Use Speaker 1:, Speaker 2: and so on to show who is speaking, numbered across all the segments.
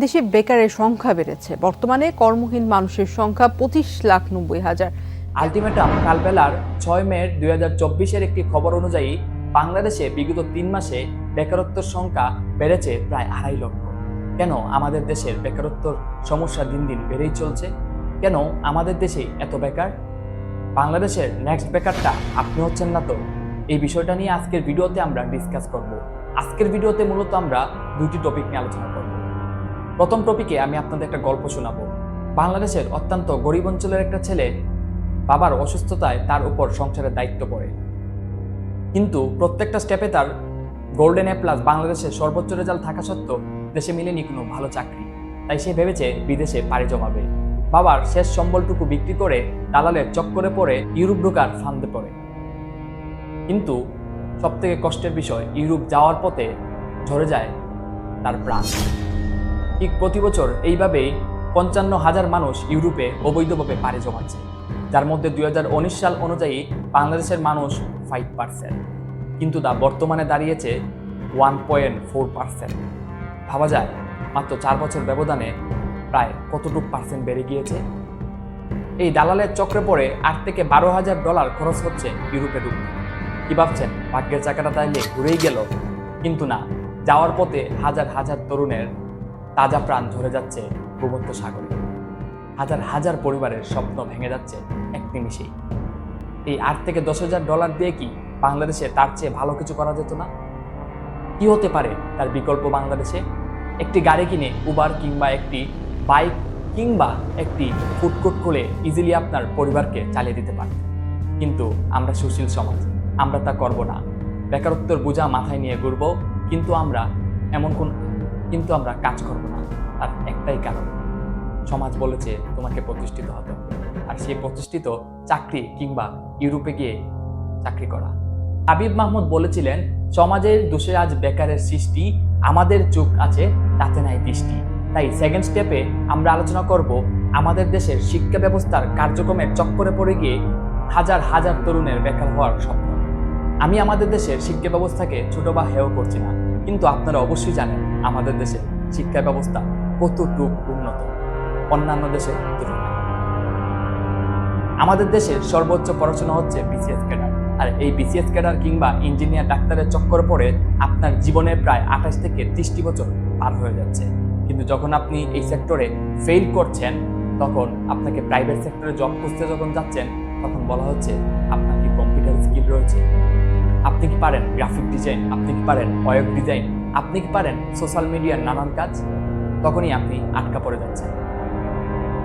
Speaker 1: দেশে বেকারের সংখ্যা বেড়েছে। বর্তমানে কর্মহীন মানুষের সংখ্যা পঁচিশ লাখ নব্বই হাজার।
Speaker 2: আলটিমেটাম কালবেলার ছয় মে দুই হাজার চব্বিশের একটি খবর অনুযায়ী, বাংলাদেশে বিগত তিন মাসে বেকারত্বের সংখ্যা বেড়েছে প্রায় আড়াই লক্ষ। কেন আমাদের দেশের বেকারত্বর সমস্যা দিন দিন বেড়েই চলছে? কেন আমাদের দেশে এত বেকার? বাংলাদেশের নেক্সট বেকারটা আপনি হচ্ছেন না তো? এই বিষয়টা নিয়ে আজকের ভিডিওতে আমরা ডিসকাস করব। আজকের ভিডিওতে মূলত আমরা দুটি টপিক নিয়ে আলোচনা করব। প্রথম টপিকে আমি আপনাদের একটা গল্প শোনাবো। বাংলাদেশের অত্যন্ত গরিব অঞ্চলের একটা ছেলে বাবার অসুস্থতায় তার উপর সংসারের দায়িত্ব পড়ে। কিন্তু প্রত্যেকটা স্টেপে তার গোল্ডেন এ প্লাস বাংলাদেশের সর্বোচ্চ রেজাল্ট থাকা সত্ত্বেও দেশে মিলেনি কোনো ভালো চাকরি। তাই সে ভেবেছে বিদেশে পাড়ি জমাবে। বাবার শেষ সম্বলটুকু বিক্রি করে দালালের চক্করে পড়ে ইউরোপ ঢোকার ফান্দে পড়ে। কিন্তু সবথেকে কষ্টের বিষয়, ইউরোপ যাওয়ার পথে ঝরে যায় তার প্রাণ। ঠিক প্রতি বছর এইভাবেই পঞ্চান্ন হাজার মানুষ ইউরোপে অবৈধভাবে পাড়ি জমাচ্ছে, যার মধ্যে দুই হাজার উনিশ সাল অনুযায়ী বাংলাদেশের মানুষ ফাইভ পার্সেন্ট কিন্তু তা বর্তমানে দাঁড়িয়েছে ওয়ান পয়েন্ট ফোর পার্সেন্ট ভাবা যায়, মাত্র চার বছর ব্যবধানে প্রায় কতটুকু পার্সেন্ট বেড়ে গিয়েছে? এই দালালের চক্রে পড়ে আট থেকে বারো হাজার ডলার খরচ হচ্ছে ইউরোপে ঢুকতে। কি ভাবছেন? ভাগ্যের চাকাটা তাইলে ঘুরেই গেল। কিন্তু না, যাওয়ার পথে হাজার হাজার তরুণের তাজা প্রাণ ঝরে যাচ্ছে ভূমধ্য সাগরে। হাজার হাজার পরিবারের স্বপ্ন ভেঙে যাচ্ছে এক নিমিষেই। এই আট থেকে দশ হাজার ডলার দিয়ে কি বাংলাদেশে তার চেয়ে ভালো কিছু করা যেত না? কি হতে পারে তার বিকল্প বাংলাদেশে? একটি গাড়ি কিনে উবার কিংবা একটি বাইক কিংবা একটি ফুডকোর্ট খুলে ইজিলি আপনার পরিবারকে চালিয়ে দিতে পারেন কিন্তু আমরা সুশীল সমাজ, আমরা তা করব না। বেকারত্বের বোঝা মাথায় নিয়ে ঘুরবো, কিন্তু আমরা এমন কোন কিন্তু আমরা কাজ করব না। তার একটাই কারণ, সমাজ বলেছে তোমাকে প্রতিষ্ঠিত হতে আর সেই প্রতিষ্ঠিত চাকরি কিংবা ইউরোপে গিয়ে চাকরি করা। হাবিব মাহমুদ বলেছিলেন, সমাজের দোষে আজ বেকারের সৃষ্টি, আমাদের চোখ আছে, তাতে নাই দৃষ্টি। তাই সেকেন্ড স্টেপে আমরা আলোচনা করব, আমাদের দেশের শিক্ষা ব্যবস্থার কার্যক্রমের চক্করে পড়ে গিয়ে হাজার হাজার তরুণের বেকার হওয়ার স্বপ্ন। আমি আমাদের দেশের শিক্ষা ব্যবস্থাকে ছোট বা হেয় করছি না। কিন্তু আপনারা অবশ্যই জানেন, আমাদের দেশে শিক্ষা ব্যবস্থা কতটুকু উন্নত। অন্যান্য তুলনায়। আমাদের দেশের সর্বোচ্চ পড়াশোনা হচ্ছে বিসিএস ক্যাডার আর এই বিসিএস ক্যাডার কিংবা ইঞ্জিনিয়ার ডাক্তারের চক্কর পড়ে আপনার জীবনে প্রায় আঠাশ থেকে ত্রিশটি বছর পার হয়ে যাচ্ছে। কিন্তু যখন আপনি এই সেক্টরে ফেল করছেন, তখন আপনাকে প্রাইভেট সেক্টরে জব খুঁজতে যখন যাচ্ছেন, তখন বলা হচ্ছে আপনার কি কম্পিউটার স্কিল রয়েছে? আপনি কি পারেন গ্রাফিক ডিজাইন আপনি কি পারেন ওয়েব ডিজাইন আপনি কি পারেন সোশ্যাল মিডিয়ার নানান কাজ? তখনই আপনি আটকা পড়ে যাচ্ছেন।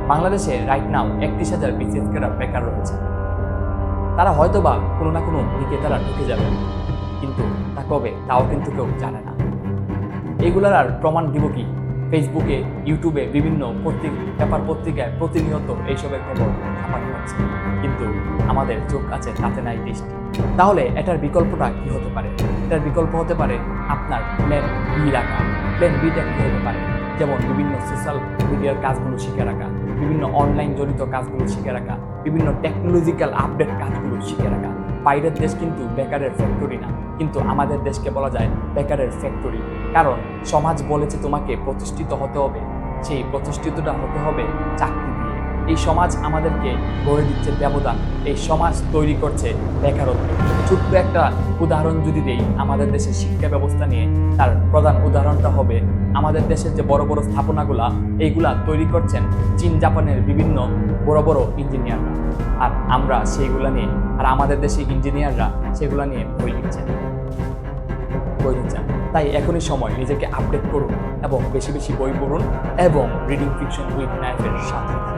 Speaker 2: বাংলাদেশে রাইট নাও একত্রিশ হাজার বিসিএস ক্যাডার বেকার রয়েছে। তারা হয়তোবা কোনো না কোনো দিকে তারা ঢুকে যাবে কিন্তু তা কবে? তাও কিন্তু কেউ জানে না। এগুলার আর প্রমাণ দিব কি? ফেসবুকে ইউটিউবে বিভিন্ন পত্রিক, পেপার পত্রিকায় প্রতিনিয়ত এইসবের খবর ছাপানো হচ্ছে। কিন্তু আমাদের চোখ আছে, তাতে নাই দৃষ্টি তাহলে এটার বিকল্পটা কি হতে পারে? এটার বিকল্প হতে পারে আপনার প্ল্যান বি রাখা। প্ল্যান বিটা কি হতে পারে? যেমন বিভিন্ন সোশ্যাল মিডিয়ার কাজগুলো শিখে রাখা, বিভিন্ন অনলাইন জড়িত কাজগুলো শিখে রাখা, বিভিন্ন টেকনোলজিক্যাল আপডেট কাজগুলো শিখে রাখা। বাইরের দেশ কিন্তু বেকারের ফ্যাক্টরি না। কিন্তু আমাদের দেশকে বলা যায় বেকারের ফ্যাক্টরি কারণ সমাজ বলেছে তোমাকে প্রতিষ্ঠিত হতে হবে। সেই প্রতিষ্ঠিতটা হতে হবে চাকরি দিয়ে। এই সমাজ আমাদেরকে গড়ে দিচ্ছে ব্যবধান। এই সমাজ তৈরি করছে বেকারত্ব। ছোট্ট একটা উদাহরণ যদি দেই আমাদের দেশের শিক্ষা ব্যবস্থা নিয়ে, তার প্রধান উদাহরণটা হবে আমাদের দেশের যে বড় বড় স্থাপনাগুলা, এইগুলা তৈরি করছেন চীন, জাপানের বিভিন্ন বড় বড় ইঞ্জিনিয়াররা। আর আমরা সেইগুলা নিয়ে, আর আমাদের দেশের ইঞ্জিনিয়াররা সেগুলা নিয়ে বই লিখছেন। বই লিখছেন। তাই এখনই সময় নিজেকে আপডেট করুন এবং বেশি বেশি বই পড়ুন এবং রিডিং ফিকশন উইথ নাইফের সাথে।